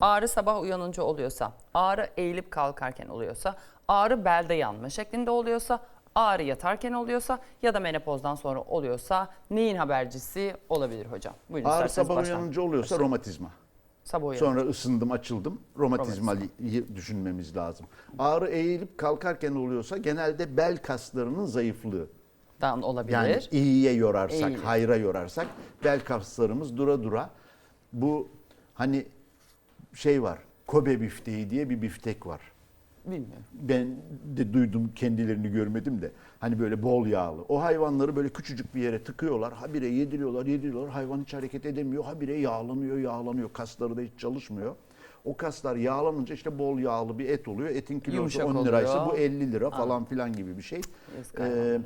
ağrı sabah uyanınca oluyorsa, ağrı eğilip kalkarken oluyorsa, ağrı belde yanma şeklinde oluyorsa, ağrı yatarken oluyorsa ya da menopozdan sonra oluyorsa neyin habercisi olabilir hocam? Buyurun Ağrı isterseniz sabah baştan. uyanınca oluyorsa romatizma. Sabah uyanınca. Sonra ısındım, açıldım. Romatizmayı düşünmemiz lazım. Ağrı eğilip kalkarken oluyorsa genelde bel kaslarının zayıflığı. Dan olabilir. Yani iyiye yorarsak, Eğilir. hayra yorarsak bel kaslarımız dura dura bu hani şey var. Kobe bifteği diye bir biftek var. Bilmiyorum. Ben de duydum kendilerini görmedim de. Hani böyle bol yağlı. O hayvanları böyle küçücük bir yere tıkıyorlar. Habire yediriyorlar, yediriyorlar. Hayvan hiç hareket edemiyor. Habire yağlanıyor, yağlanıyor. Kasları da hiç çalışmıyor. O kaslar yağlanınca işte bol yağlı bir et oluyor. Etin kilosu Yumuşak 10 liraysa oluyor. bu 50 lira falan filan gibi bir şey. Ee,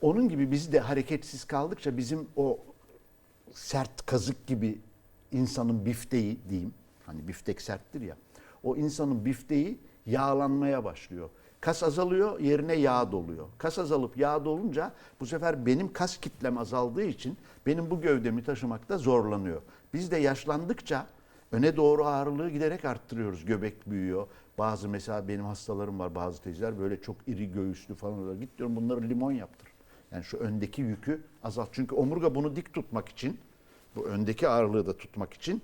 onun gibi biz de hareketsiz kaldıkça bizim o sert kazık gibi insanın bifteği diyeyim. Hani biftek serttir ya. O insanın bifteği yağlanmaya başlıyor. Kas azalıyor, yerine yağ doluyor. Kas azalıp yağ dolunca bu sefer benim kas kitlem azaldığı için benim bu gövdemi taşımakta zorlanıyor. Biz de yaşlandıkça öne doğru ağırlığı giderek arttırıyoruz. Göbek büyüyor. Bazı mesela benim hastalarım var bazı teyzeler böyle çok iri göğüslü falan oluyor. Git diyorum bunları limon yaptır. Yani şu öndeki yükü azalt. Çünkü omurga bunu dik tutmak için, bu öndeki ağırlığı da tutmak için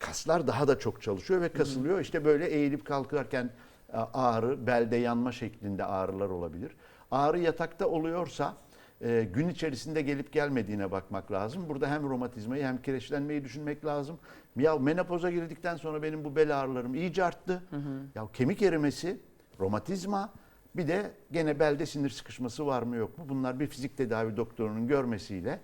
kaslar daha da çok çalışıyor ve kasılıyor. İşte böyle eğilip kalkarken e, ağrı, belde yanma şeklinde ağrılar olabilir. Ağrı yatakta oluyorsa e, gün içerisinde gelip gelmediğine bakmak lazım. Burada hem romatizmayı hem kireçlenmeyi düşünmek lazım. Ya menopoza girdikten sonra benim bu bel ağrılarım iyice arttı. Ya kemik erimesi, romatizma, bir de gene belde sinir sıkışması var mı yok mu? Bunlar bir fizik tedavi doktorunun görmesiyle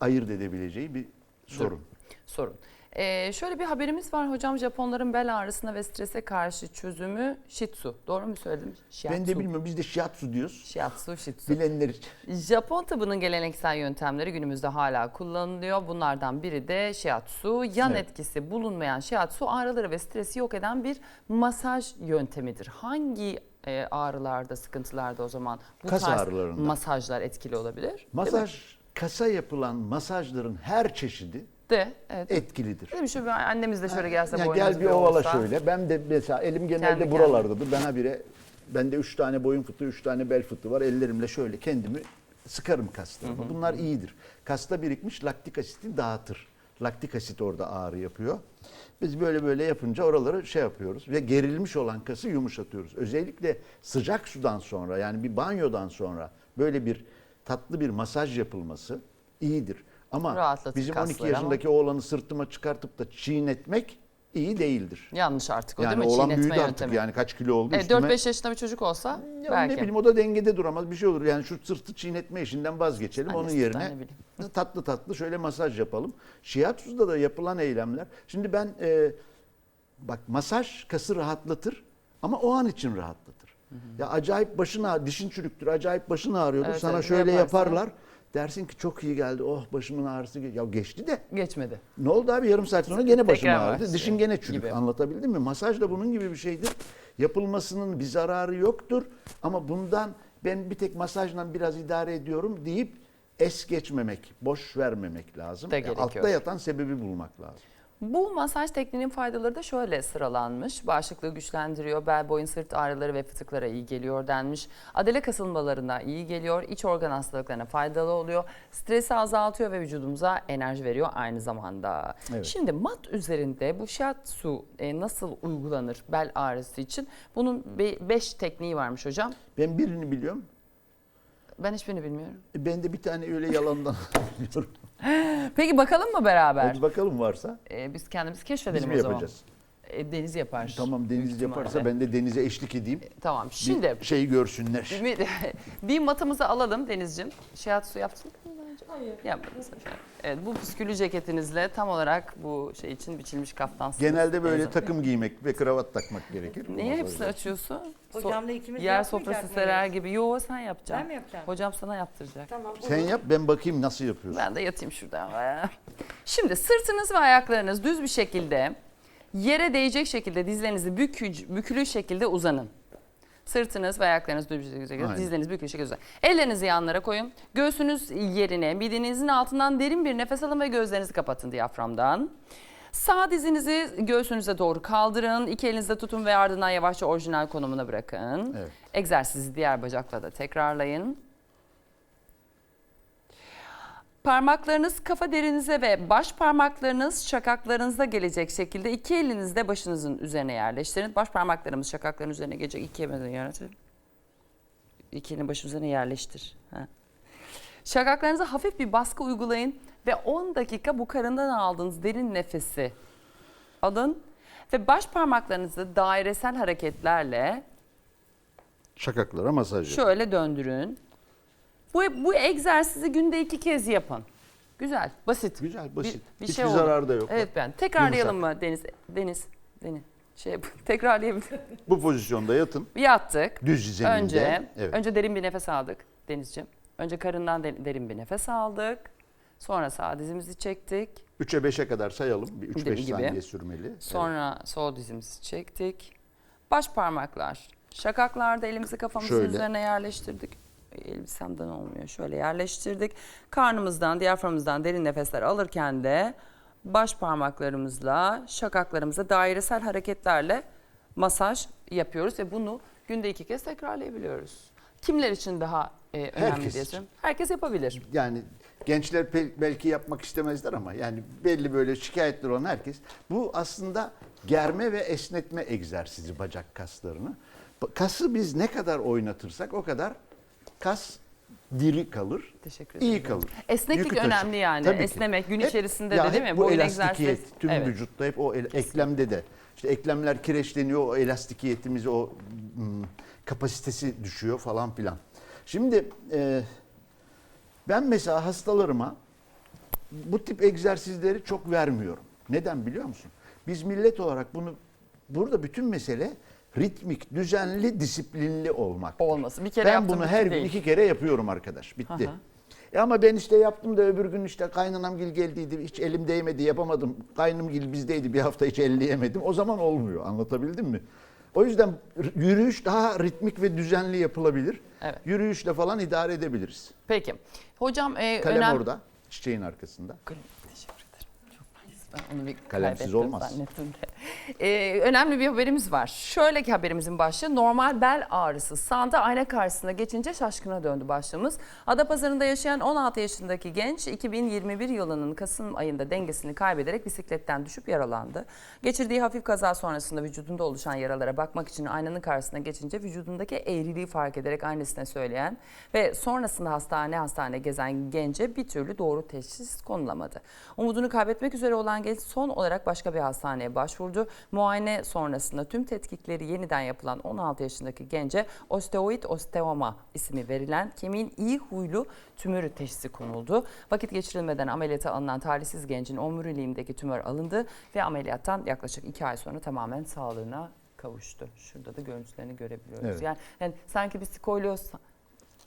ayırt edebileceği bir sorun. Sorun. Ee, şöyle bir haberimiz var hocam. Japonların bel ağrısına ve strese karşı çözümü Shitsu. Doğru mu söyledim? Shiatsu. Ben de bilmiyorum biz de shiatsu diyoruz. Shiatsu, Shitsu. Bilenler Japon tıbbının geleneksel yöntemleri günümüzde hala kullanılıyor. Bunlardan biri de shiatsu. Yan Evet. etkisi bulunmayan shiatsu ağrıları ve stresi yok eden bir masaj yöntemidir. Hangi e, ağrılarda, sıkıntılarda o zaman bu Kas tarz ağrılarında. masajlar etkili olabilir? Masaj kasa yapılan masajların her çeşidi De, evet. etkilidir. Değil mi? Şu annemiz de şöyle gelse Ya boynumuz gel bir ovala olsa. şöyle. Ben de mesela elim genelde Kendi buralardadır. Ben habire bende üç tane boyun fıtığı, üç tane bel fıtığı var. Ellerimle şöyle kendimi sıkarım kaslarıma. Bunlar iyidir. Kasta birikmiş laktik asiti dağıtır. Laktik asit orada ağrı yapıyor. Biz böyle böyle yapınca oraları şey yapıyoruz ve gerilmiş olan kası yumuşatıyoruz. Özellikle sıcak sudan sonra yani bir banyodan sonra böyle bir tatlı bir masaj yapılması iyidir. Ama Rahatlatır bizim 12 kasları ama- yaşındaki oğlanı sırtıma çıkartıp da çiğnetmek iyi değildir. Yanlış artık o Yani değil mi? oğlan Çiğnetme büyüdü artık yöntemi. yani kaç kilo oldu Evet, üstüme. 4-5 yaşında bir çocuk olsa Ya belki. ne bileyim o da dengede duramaz bir şey olur. Yani şu sırtı çiğnetme işinden vazgeçelim. Onun Annesi de yerine tatlı tatlı şöyle masaj yapalım. Shiatsu'da da yapılan eylemler. Şimdi ben e, bak masaj kası rahatlatır ama o an için rahatlatır. Ya acayip başın ağrı, dişin çürüktür, acayip başın ağrıyordur. Evet, Sana evet, şöyle yaparsan- yaparlar. Dersin ki çok iyi geldi. Oh başımın ağrısı. ge-" Ya geçti de Geçmedi. ne oldu abi yarım saat sonra gene başım Tekrar ağrıdı. Dişin gene çürük. gibi. Anlatabildim mi? Masaj da bunun gibi bir şeydir. Yapılmasının bir zararı yoktur. Ama bundan ben bir tek masajla biraz idare ediyorum deyip es geçmemek, boş vermemek lazım. E, altta yatan sebebi bulmak lazım. Bu masaj tekniğinin faydaları da şöyle sıralanmış. Bağışıklığı güçlendiriyor, bel boyun sırt ağrıları ve fıtıklara iyi geliyor denmiş. Adele kasılmalarına iyi geliyor, iç organ hastalıklarına faydalı oluyor. Stresi azaltıyor ve vücudumuza enerji veriyor aynı zamanda. Evet. Şimdi mat üzerinde bu shiatsu e, nasıl uygulanır bel ağrısı için? Bunun 5 tekniği varmış hocam. Ben birini biliyorum. Ben hiçbirini bilmiyorum. E, Ben de bir tane öyle yalandan biliyorum. Peki bakalım mı beraber? Hadi bakalım varsa E, biz kendimiz biz keşfedelim mi o zaman. yapacağız? E, Deniz yapar. Tamam Deniz yaparsa ben de Deniz'e eşlik edeyim. Tamam Bir şimdi şeyi görsünler. bir, bir matımızı alalım Deniz'cim. Shiatsu yaptın mı? Hayır. Yapmadınız. Evet bu püskülü ceketinizle tam olarak bu şey için biçilmiş kaftansınız. Genelde böyle Hanım. takım giymek ve kravat takmak gerekir. Niye masajda. hepsini açıyorsun? So- Hocamla ikimiz Yer yapmayacak sofrası mıyız? serer gibi. Yo sen yapacaksın. Ben mi yapacağım? Hocam sana yaptıracak. Tamam. Sen olur. yap ben bakayım nasıl yapıyorsun. Ben de yatayım şurada. Şimdi sırtınız ve ayaklarınız düz bir şekilde yere değecek şekilde dizlerinizi bükü, bükülü şekilde uzanın. Sırtınız ve ayaklarınız düz şekilde, Aynen. dizleriniz bükülü şekilde. Ellerinizi yanlara koyun. Göğsünüz yerine, midenizin altından derin bir nefes alın ve gözlerinizi kapatın diyaframdan. Sağ dizinizi göğsünüze doğru kaldırın. İki elinizle tutun ve ardından yavaşça orijinal konumuna bırakın. Evet. Egzersizi diğer bacakla da tekrarlayın. Parmaklarınız kafa derinize ve baş parmaklarınız şakaklarınıza gelecek şekilde iki elinizde başınızın üzerine yerleştirin. Baş parmaklarımız şakakların üzerine gelecek iki elinizle yerleştirin. İki elini başın üzerine yerleştir. Ha. Şakaklarınıza hafif bir baskı uygulayın ve 10 dakika bu karından aldığınız derin nefesi alın ve baş parmaklarınızı dairesel hareketlerle Şakaklara masaj yap. şöyle döndürün. Bu, bu egzersizi günde iki kez yapın. Güzel, basit. Güzel, basit. Bir, bir Hiçbir şey zararı da yok. Evet ben. Tekrarlayalım mı Deniz? Deniz, Deniz. Şey yapın. Tekrarlayabilir. Bu pozisyonda yatın. Yattık. Düz zeminde. Önce, Evet. önce derin bir nefes aldık Denizciğim. Önce karından de- derin bir nefes aldık. Sonra sağ dizimizi çektik. 3'e 5'e kadar sayalım. Bir 3-5 Gibi. saniye sürmeli. Sonra sol dizimizi çektik. Baş parmaklar. Şakaklarda elimizi kafamızın Şöyle. üzerine yerleştirdik. Elbisemden olmuyor. Şöyle yerleştirdik. Karnımızdan, diyaframımızdan derin nefesler alırken de baş parmaklarımızla şakaklarımıza dairesel hareketlerle masaj yapıyoruz ve bunu günde iki kez tekrarlayabiliyoruz. Kimler için daha e, önemli Herkes diye için. Herkes yapabilir. Yani gençler belki yapmak istemezler ama yani belli böyle şikayetler olan herkes. Bu aslında germe ve esnetme egzersizi bacak kaslarını. Kası biz ne kadar oynatırsak o kadar kas diri kalır. Teşekkür ederim. iyi kalır. Esneklik Yükü taşır. önemli yani. Tabii ki. Esnemek gün Hep- içerisinde ya de değil mi? Bu Boyun elastikiyet egzersiz- tüm Evet. vücutta hep o el- eklemde de. İşte eklemler kireçleniyor, o elastikiyetimiz, o hmm, kapasitesi düşüyor falan filan. Şimdi e, ben mesela hastalarıma bu tip egzersizleri çok vermiyorum. Neden biliyor musun? Biz millet olarak bunu burada bütün mesele ritmik, düzenli, disiplinli olmak. Olması. Bir kere Ben bunu her gün değil. iki kere yapıyorum arkadaş. Bitti. Aha. E ama ben işte yaptım da öbür gün işte kaynanamgil geldiydi. Hiç elim değmedi yapamadım. Kaynımgil bizdeydi bir hafta hiç elleyemedim. O zaman olmuyor. Anlatabildim mi? O yüzden yürüyüş daha ritmik ve düzenli yapılabilir. Evet. Yürüyüşle falan idare edebiliriz. Peki. Hocam e, Kalem önem- orada, çiçeğin arkasında. Kalem, Teşekkür ederim. Çok nice. Ben onu bir Kalemsiz olmaz. zannettim de. Ee, önemli bir haberimiz var. Şöyle ki haberimizin başlığı normal bel ağrısı. Sağda ayna karşısına geçince şaşkına döndü başlığımız. Adapazarı'nda yaşayan 16 yaşındaki genç 2021 yılının Kasım ayında dengesini kaybederek bisikletten düşüp yaralandı. Geçirdiği hafif kaza sonrasında vücudunda oluşan yaralara bakmak için aynanın karşısına geçince vücudundaki eğriliği fark ederek annesine söyleyen ve sonrasında hastane hastane gezen gence bir türlü doğru teşhis konulamadı. Umudunu kaybetmek üzere olan genç son olarak başka bir hastaneye başvurdu. Muayene sonrasında tüm tetkikleri yeniden yapılan 16 yaşındaki gence osteoid osteoma ismi verilen kemiğin iyi huylu tümörü teşhisi konuldu. Vakit geçirilmeden ameliyata alınan talihsiz gencin omuriliğindeki tümör alındı ve ameliyattan yaklaşık 2 ay sonra tamamen sağlığına kavuştu. Şurada da görüntülerini görebiliyoruz. Evet. Yani, yani sanki bir skolyoz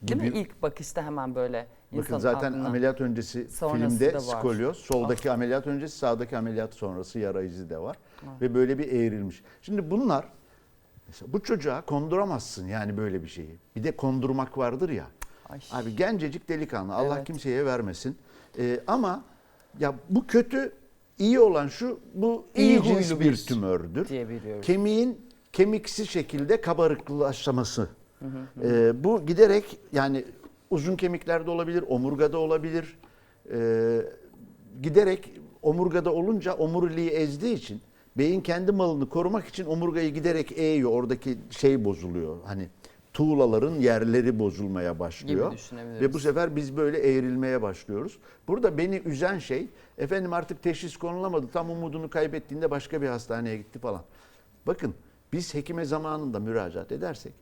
değil mi? Gibi. İlk bakışta hemen böyle Bakın zaten aklına- ameliyat öncesi Sonrası filmde skolyoz, soldaki ameliyat öncesi, sağdaki ameliyat sonrası yara izi de var. Ve böyle bir eğrilmiş. Şimdi bunlar mesela bu çocuğa konduramazsın yani böyle bir şeyi. Bir de kondurmak vardır ya. Ay. Abi gencecik delikanlı Allah Evet. kimseye vermesin. Ee, ama ya bu kötü iyi olan şu bu iyi, İyi cins huylu bir tümördür. Kemiğin kemiksiz şekilde kabarıklaşması. Ee, bu giderek yani uzun kemiklerde olabilir, omurgada olabilir. Ee, giderek omurgada olunca omuriliği ezdiği için beyin kendi malını korumak için omurgayı giderek eğiyor. Oradaki şey bozuluyor. Hani tuğlaların yerleri bozulmaya başlıyor. Ve bu sefer biz böyle eğrilmeye başlıyoruz. Burada beni üzen şey efendim artık teşhis konulamadı. Tam umudunu kaybettiğinde başka bir hastaneye gitti falan. Bakın biz hekime zamanında müracaat edersek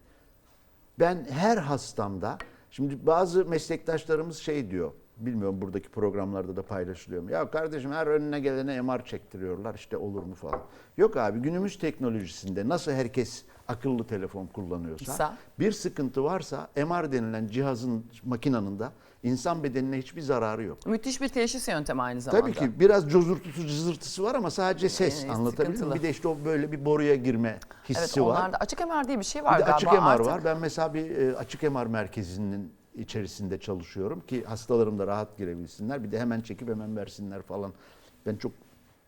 ben her hastamda şimdi bazı meslektaşlarımız şey diyor. Bilmiyorum buradaki programlarda da paylaşılıyor mu? Ya kardeşim her önüne gelene MR çektiriyorlar işte olur mu falan. Yok abi günümüz teknolojisinde nasıl herkes akıllı telefon kullanıyorsa İsa. bir sıkıntı varsa MR denilen cihazın makinanın da insan bedenine hiçbir zararı yok. Müthiş bir teşhis yöntemi aynı zamanda. Tabii ki biraz cozurtusu cızırtısı var ama sadece ses Ee, anlatabildim mi? sıkıntılı. Bir de işte o böyle bir boruya girme hissi Evet var. onlarda açık MR diye bir şey var Bir galiba açık MR artık. var. Ben mesela bir e, açık MR merkezinin içerisinde çalışıyorum ki hastalarım da rahat girebilsinler. Bir de hemen çekip hemen versinler falan. Ben çok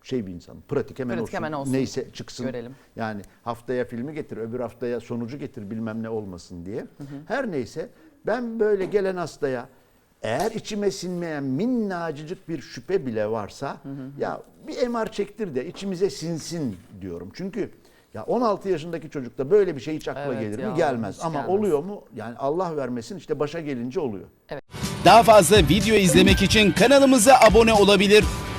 şey bir insanım. Pratik hemen, Pratik olsun. hemen olsun. Neyse çıksın. Görelim. Yani haftaya filmi getir, öbür haftaya sonucu getir bilmem ne olmasın diye. Her neyse ben böyle gelen hastaya eğer içime sinmeyen minnacıcık bir şüphe bile varsa ya bir MR çektir de içimize sinsin diyorum. Çünkü ya 16 yaşındaki çocukta böyle bir şey hiç akla Evet gelir ya, mi? Gelmez. Ama gelmez. oluyor mu? Yani Allah vermesin işte başa gelince oluyor. Daha fazla video izlemek için kanalımıza abone olabilir.